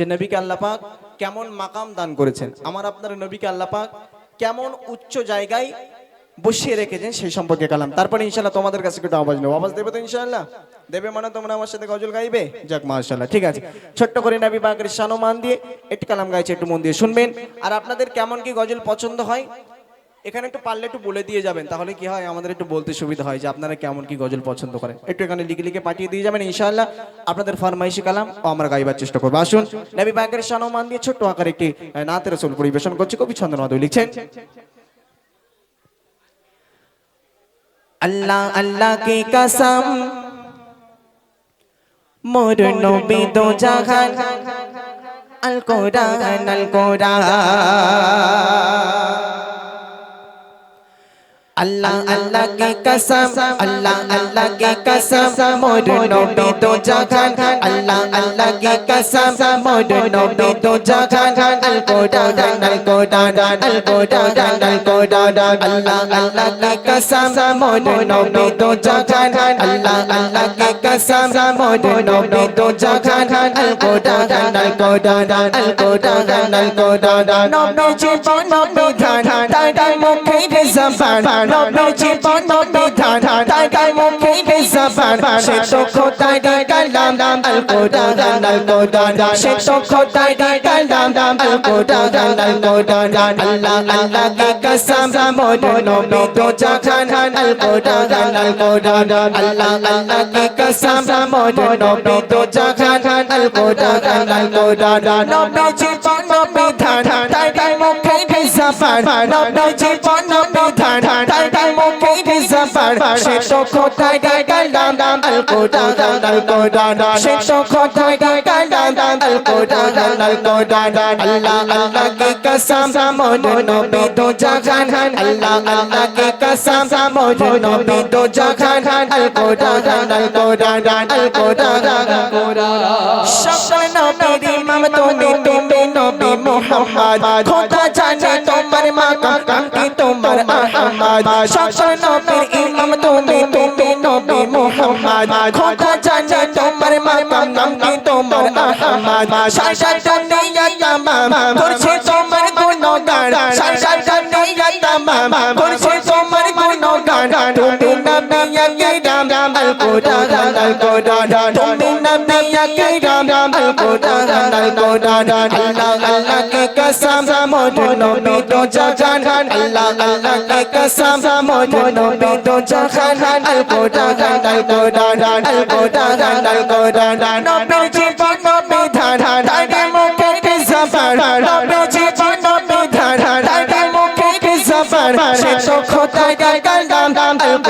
যে নবীকে আল্লাপাক কেমন মাকাম দান করেছেন। আমার আপনার নবীকে আল্লাপাক কেমন উচ্চ জায়গায় বসিয়ে রেখেছেন সেই সম্পর্কে কালাম। তারপরে ইনশাল্লাহ তোমাদের কাছে একটু আওয়াজ নেব। আওয়াজ দেবে তো ইনশাল্লাহ দেবে মানে তোমরা আমার সাথে গজল গাইবে? যাক মাশাল্লাহ ঠিক আছে। ছোট্ট করে নাবি বাগের সানো শানমান দিয়ে একটু কালাম গাইছে, একটু মন দিয়ে শুনবেন। আর আপনাদের কেমন কি গজল পছন্দ হয়? এখানে একটু পারলে একটু বলে দিয়ে যাবেন, তাহলে কি হয়, আমাদের একটু বলতে সুবিধা হয় যে আপনারা কেমন কি গজল পছন্দ করেন। একটু এখানে লিখে লিখে পাঠিয়ে দিয়ে যাবেন, ইনশাআল্লাহ। আপনাদের ফরমাইশি কালাম ও আমরা গাইবার চেষ্টা করব। আসুন, নবী পাকের শানমান দিয়ে ছোট্ট আকারে একটি নাতের রসুল পরিবেশন করছে। কবি ছন্দ মাধবী লিখছেন, আল্লাহ আল্লাহ কি কসম, মোর নবী দো জাহান, আল কোরআন আল কোরআন। अल्लाह अल्लाह की कसम अल्लाह अल्लाह की कसम मोर नबी दो जहान अल्लाह अल्लाह की कसम मोर नबी दो जहान अल कुरान अल कुरान अल कुरान अल कुरान अल्लाह अल्लाह की कसम मोर नबी दो जहान अल्लाह अल्लाह की कसम मोर नबी दो जहान अल कुरान अल कुरान अल कुरान अल कुरान नबी जीवन विधान ताई मुखेर जबान নবী জীবন বিধান তাই গায় মুখে জবান সে তো খোদাই কালাম আল কোরআন আল কোরআন সে তো খোদাই কালাম আল কোরআন আল কোরআন আল্লাহ আল্লাহ কি কসম মোর নবী তো জাহান আল কোরআন আল কোরআন আল্লাহ আল্লাহ কি কসম মোর নবী তো জাহান আল কোরআন আল কোরআন নবী জীবন বিধান তাই গায় মুখে জবান নবী জীবন বিধান তাই মুখে জবান সে তো খোদাই কালাম আল কোরআন আল কোরআন সে তো খোদাই কালাম আল কোরআন আল কোরআন আল্লাহ আল্লাহ কি কসম মোর নবী তো জাহান আল্লাহ আল্লাহ কি কসম মোর নবী তো জাহান আল কোরআন আল কোরআন আল কোরআন আল কোরআন সকল নবীর ইমাম তুমি তুমি নবী মুহাম্মদ খোদা জানে তোমার মাকাম কি তোমার আহমদ। সকল নবীর ইমাম তুমি তুমি নবী মুহাম্মদ। খোদা জানে তোমার মাকাম নাম তোমার আহমদ। সারা দুনিয়া তামাম, করছে তোমার গুণগান। সারা দুনিয়া তামাম, করছে তোমার গুণগান। আকরাম আল কোরআন আল কোরআন তুমি নবী আকরাম আল কোরআন আল কোরআন আল্লাহ আল্লাহ কি কসম মোর নবী তো জাহান আল্লাহ আল্লাহ কি কসম মোর নবী তো জাহান আল কোরআন আল কোরআন আল কোরআন আল কোরআন নবী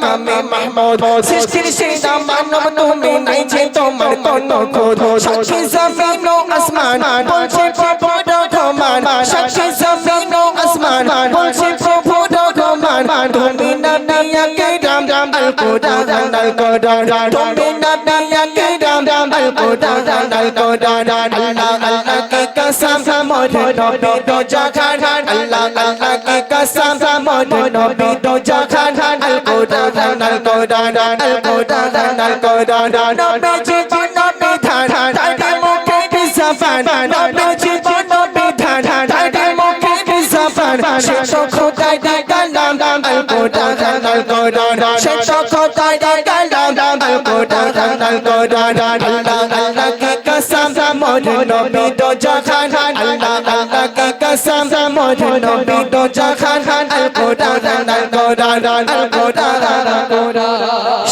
মাকামে মাহমুদ। সৃষ্টির সেরা মানব তুমি নাই যে তোমার কোন খোদ। সাক্ষী জমিন ও আসমান, বলছে প্রভু রহমান। সাক্ষী জমিন ও আসমান, বলছে তুমি নবী আকরাম আল কোরআন আল কোরআন তুমি নবী আকরাম আল কোরআন আল কোরআন আল্লাহ আল্লাহ কি কসম মোর নবী তো জাহান আল্লাহ আল্লাহ কি কসম মোর নবী তো জাহান আল কোরআন আল কোরআন আল কোরআন আল কোরআন নবী জীবন বিধান তাই মুখে জবান নবী জীবন বিধান তাই মুখে জবান সে তো খোদাই কালাম আল আল কোরআন সে তো খোদাই কালাম আল কোরআন আল কোরআন আল্লাহ আল্লাহ কি কসম মোর নবী তো জাহান, আল্লাহ আল্লাহ কি কসম মোর নবী তো জাহান, আল কোরআন আল কোরআন আল কোরআন আল কোরআন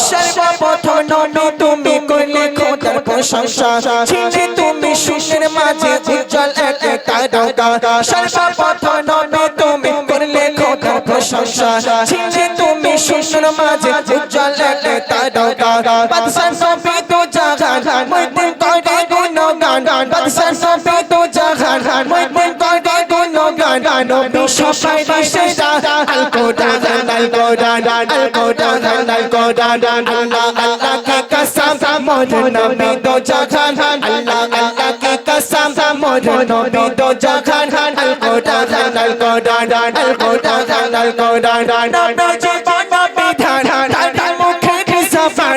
সর্বপ্রথম নবী তুমি করলে খোদার প্রশংসা। ছিলে তুমি শূন্যের মাঝে উজ্জ্বল এক খোদা সর্বপ্রথম নবী তুমি করলে খোদার প্রশংসা ছিলে তুমি সুন্দর মাঝে উজ্জ্বল একটা দাদা বাদশাহ নবী তো জাগান মইদিন করে গুণগান বাদশাহ নবী তো জাগান মইদিন করে গুণগান নবী সবাই সেরা আল কোরআন আল কোরআন আল কোরআন আল কোরআন আল্লাহ আল্লাহ কে কসম মোহন নবী তো জাগান আল্লাহ আল্লাহ নবী তো যখন আল কোরআন আল কোরআন আল কোরআন আল কোরআন নবী জীবন বিধান তার মুখে সফান